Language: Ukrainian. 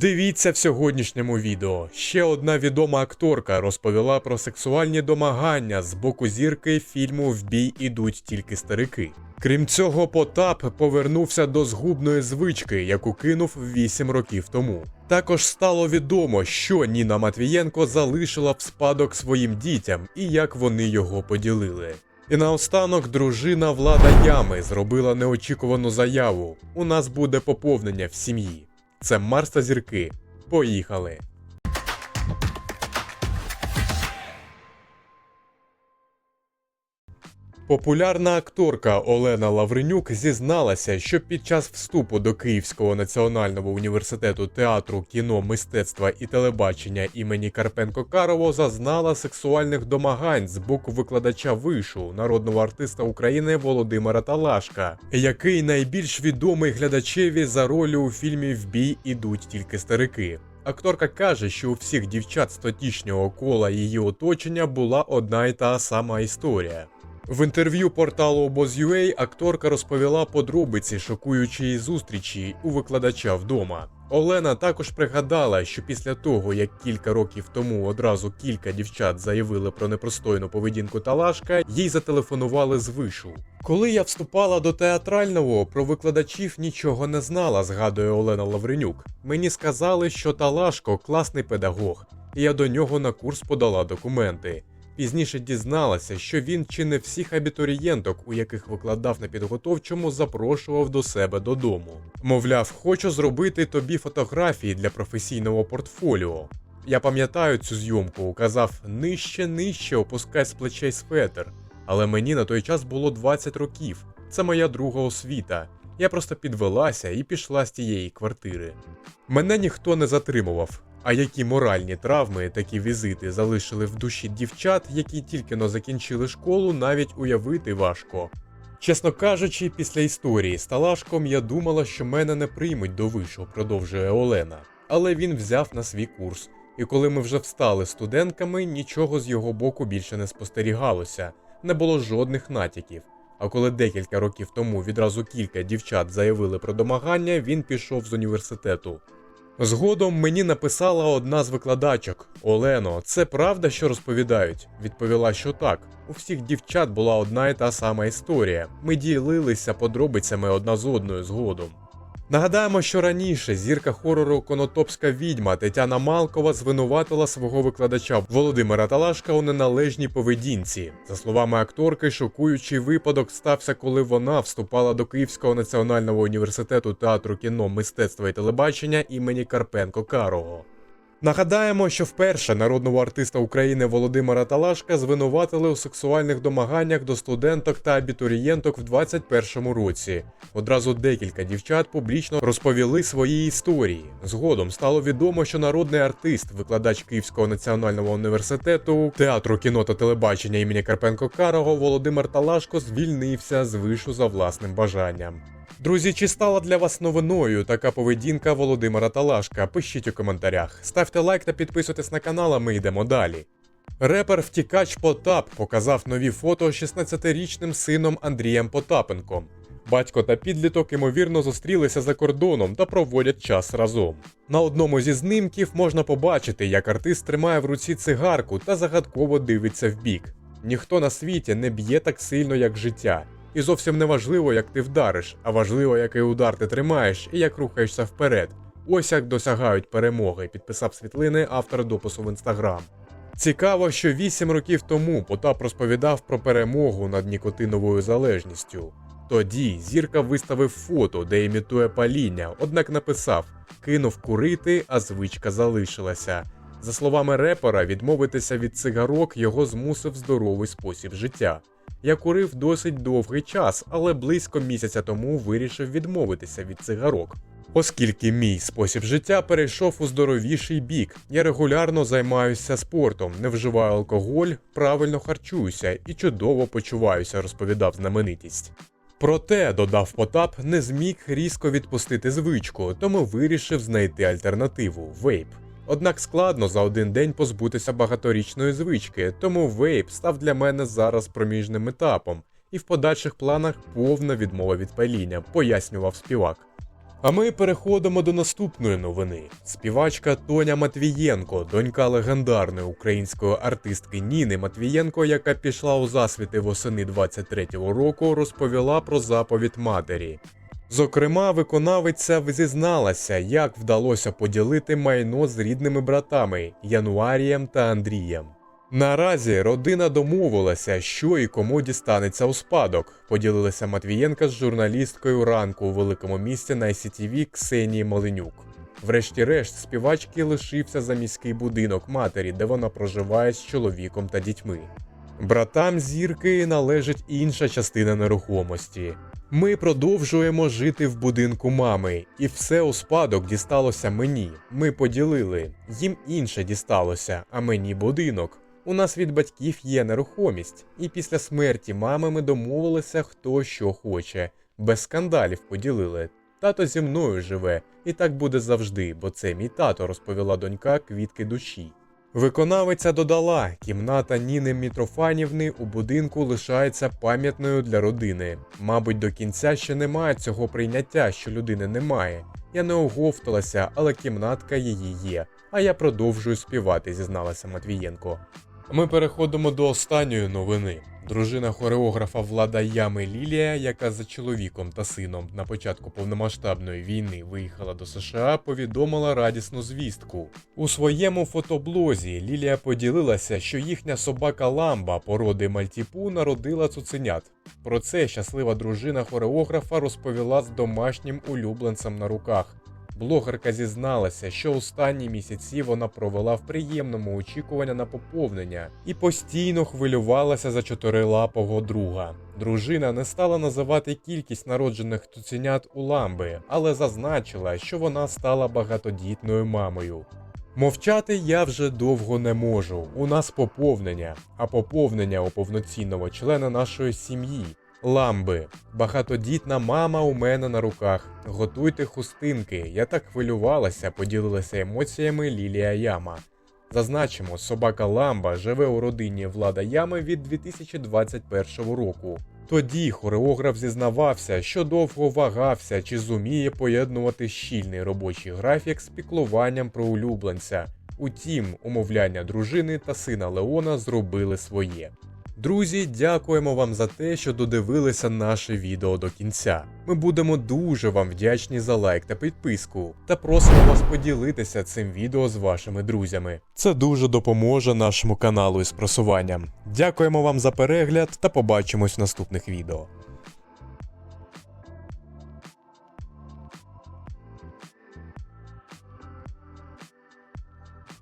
Дивіться в сьогоднішньому відео. Ще одна відома акторка розповіла про сексуальні домагання з боку зірки фільму В бій ідуть тільки старики. Крім цього, Потап повернувся до згубної звички, яку кинув 8 років тому. Також стало відомо, що Ніна Матвієнко залишила в спадок своїм дітям і як вони його поділили. І наостанок дружина Влада Ями зробила неочікувану заяву: у нас буде поповнення в сім'ї. Це Марс та зірки. Поїхали! Популярна акторка Олена Лавренюк зізналася, що під час вступу до Київського національного університету театру, кіно, мистецтва і телебачення імені Карпенко Карово зазнала сексуальних домагань з боку викладача вишу народного артиста України Володимира Талашка, який найбільш відомий глядачеві за роль у фільмі В бій ідуть тільки старики. Акторка каже, що у всіх дівчат з кола її оточення була одна й та сама історія. В інтерв'ю порталу Обоз.ua акторка розповіла подробиці шокуючої зустрічі у викладача вдома. Олена також пригадала, що після того, як кілька років тому одразу кілька дівчат заявили про непростойну поведінку Талашка, їй зателефонували з вишу. Коли я вступала до театрального, про викладачів нічого не знала, згадує Олена Лавренюк. Мені сказали, що Талашко класний педагог, і я до нього на курс подала документи. Пізніше дізналася, що він чи не всіх абітурієнток, у яких викладав на підготовчому, запрошував до себе додому. Мовляв, хочу зробити тобі фотографії для професійного портфоліо. Я пам'ятаю цю зйомку, казав нижче, нижче, опускай з плечей светр. Але мені на той час було 20 років. Це моя друга освіта. Я просто підвелася і пішла з тієї квартири. Мене ніхто не затримував. А які моральні травми такі візити залишили в душі дівчат, які тільки но закінчили школу, навіть уявити важко. Чесно кажучи, після історії з Талашком я думала, що мене не приймуть до вишу, продовжує Олена. Але він взяв на свій курс, і коли ми вже встали студентками, нічого з його боку більше не спостерігалося, не було жодних натяків. А коли декілька років тому відразу кілька дівчат заявили про домагання, він пішов з університету. Згодом мені написала одна з викладачок Олено, це правда, що розповідають? Відповіла, що так. У всіх дівчат була одна і та сама історія. Ми ділилися подробицями одна з одною згодом. Нагадаємо, що раніше зірка хорору Конотопська відьма Тетяна Малкова звинуватила свого викладача Володимира Талашка у неналежній поведінці. За словами акторки, шокуючий випадок стався, коли вона вступала до Київського національного університету театру кіно, мистецтва і телебачення імені Карпенко Карого. Нагадаємо, що вперше народного артиста України Володимира Талашка звинуватили у сексуальних домаганнях до студенток та абітурієнток в 2021 році. Одразу декілька дівчат публічно розповіли свої історії. Згодом стало відомо, що народний артист, викладач Київського національного університету, театру кіно та телебачення імені Карпенко Карого Володимир Талашко звільнився з вишу за власним бажанням. Друзі, чи стала для вас новиною така поведінка Володимира Талашка? Пишіть у коментарях. Ставте лайк та підписуйтесь на канал, а ми йдемо далі. Репер втікач Потап показав нові фото 16-річним сином Андрієм Потапенком. Батько та підліток ймовірно зустрілися за кордоном та проводять час разом. На одному зі знімків можна побачити, як артист тримає в руці цигарку та загадково дивиться вбік. Ніхто на світі не б'є так сильно, як життя. І зовсім не важливо, як ти вдариш, а важливо, який удар ти тримаєш і як рухаєшся вперед. Ось як досягають перемоги, підписав світлини автор допису в інстаграм. Цікаво, що 8 років тому Потап розповідав про перемогу над нікотиновою залежністю. Тоді зірка виставив фото, де імітує паління, однак написав: кинув курити, а звичка залишилася. За словами репера, відмовитися від цигарок його змусив здоровий спосіб життя. Я курив досить довгий час, але близько місяця тому вирішив відмовитися від цигарок. Оскільки мій спосіб життя перейшов у здоровіший бік, я регулярно займаюся спортом, не вживаю алкоголь, правильно харчуюся і чудово почуваюся, розповідав знаменитість. Проте, додав Потап, не зміг різко відпустити звичку, тому вирішив знайти альтернативу вейп. Однак складно за один день позбутися багаторічної звички, тому вейп став для мене зараз проміжним етапом, і в подальших планах повна відмова від паління, пояснював співак. А ми переходимо до наступної новини. Співачка Тоня Матвієнко, донька легендарної української артистки Ніни Матвієнко, яка пішла у засвіти восени 23-го року, розповіла про заповідь матері. Зокрема, виконавиця зізналася, як вдалося поділити майно з рідними братами Януарієм та Андрієм. Наразі родина домовилася, що і кому дістанеться у спадок. Поділилася Матвієнка з журналісткою ранку у великому місті на ICTV Ксенії Маленюк. Врешті-решт, співачки лишився за міський будинок матері, де вона проживає з чоловіком та дітьми. Братам зірки належить інша частина нерухомості. Ми продовжуємо жити в будинку мами, і все у спадок дісталося мені. Ми поділили. Їм інше дісталося, а мені будинок. У нас від батьків є нерухомість, і після смерті мами ми домовилися, хто що хоче. Без скандалів поділили. Тато зі мною живе, і так буде завжди, бо це мій тато, розповіла донька квітки душі. Виконавиця додала, кімната Ніни Мітрофанівни у будинку лишається пам'ятною для родини. Мабуть, до кінця ще немає цього прийняття, що людини немає. Я не оговталася, але кімнатка її є. А я продовжую співати, зізналася Матвієнко. Ми переходимо до останньої новини. Дружина хореографа Влада Ями Лілія, яка за чоловіком та сином на початку повномасштабної війни виїхала до США, повідомила радісну звістку. У своєму фотоблозі Лілія поділилася, що їхня собака Ламба породи Мальтіпу народила цуценят. Про це щаслива дружина хореографа розповіла з домашнім улюбленцем на руках. Блогерка зізналася, що останні місяці вона провела в приємному очікуванні на поповнення і постійно хвилювалася за чотирилапого друга. Дружина не стала називати кількість народжених цуценят у ламби, але зазначила, що вона стала багатодітною мамою. Мовчати я вже довго не можу. У нас поповнення, а поповнення у повноцінного члена нашої сім'ї. Ламби, багатодітна мама у мене на руках. Готуйте хустинки. Я так хвилювалася, поділилася емоціями Лілія Яма. Зазначимо, собака Ламба живе у родині Влада Ями від 2021 року. Тоді хореограф зізнавався, що довго вагався, чи зуміє поєднувати щільний робочий графік з піклуванням про улюбленця. Утім, умовляння дружини та сина Леона зробили своє. Друзі, дякуємо вам за те, що додивилися наше відео до кінця. Ми будемо дуже вам вдячні за лайк та підписку, та просимо вас поділитися цим відео з вашими друзями. Це дуже допоможе нашому каналу із просуванням. Дякуємо вам за перегляд та побачимось в наступних відео.